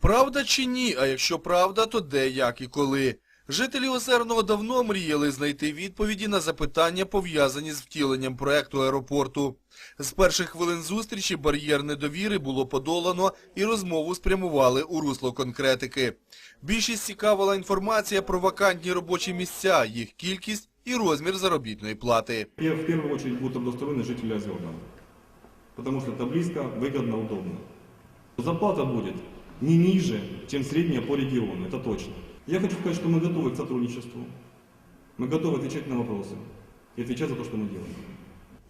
Правда чи ні? А якщо правда, то де, як і коли? Жителі Озерного давно мріяли знайти відповіді на запитання, пов'язані з втіленням проекту аеропорту. З перших хвилин зустрічі бар'єр недовіри було подолано і розмову спрямували у русло конкретики. Більшість цікавила інформація про вакантні робочі місця, їх кількість і розмір заробітної плати. Я в первую очередь будут обустроены жители Озерного, потому что это близко, выгодно, удобно. Зарплата будет не ниже, чем средняя по региону, это точно. Я хочу сказать, что мы готовы к сотрудничеству. Мы готовы отвечать на вопросы и отвечать за то, что мы делаем.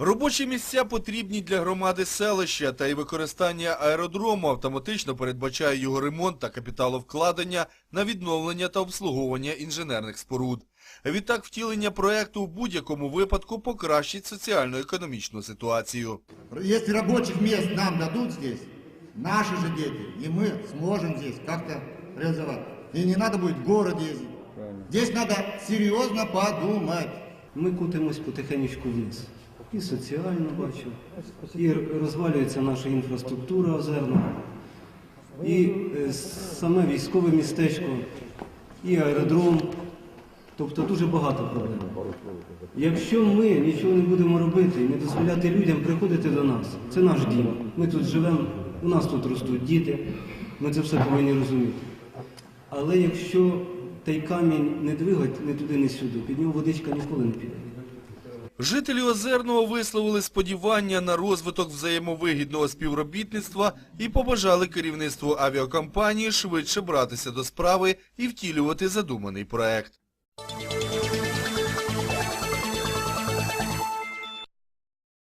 Робочі місця потрібні для громади селища, та й використання аеродрому автоматично передбачає його ремонт та капіталовкладення на відновлення та обслуговування інженерних споруд. Відтак втілення проекту в будь-якому випадку покращить соціально-економічну ситуацію. Если рабочих мест нам дадут здесь, наши же дети, и мы сможем здесь как-то реализовать. И не надо будет в город ездить. Здесь надо серьезно подумать. Ми кутимось потихенечку вниз. І соціально бачу, і розвалюється наша інфраструктура озерна, і е, саме військове містечко, і аеродром. Тобто дуже багато проблем. Якщо ми нічого не будемо робити і не дозволяти людям приходити до нас, це наш дім. Ми тут живемо, у нас тут ростуть діти, ми це все повинні розуміти. Але якщо той камінь не двигать не туди, не сюди, під нього водичка ніколи не піде. Жителі Озерного висловили сподівання на розвиток взаємовигідного співробітництва і побажали керівництву авіакомпанії швидше братися до справи і втілювати задуманий проект.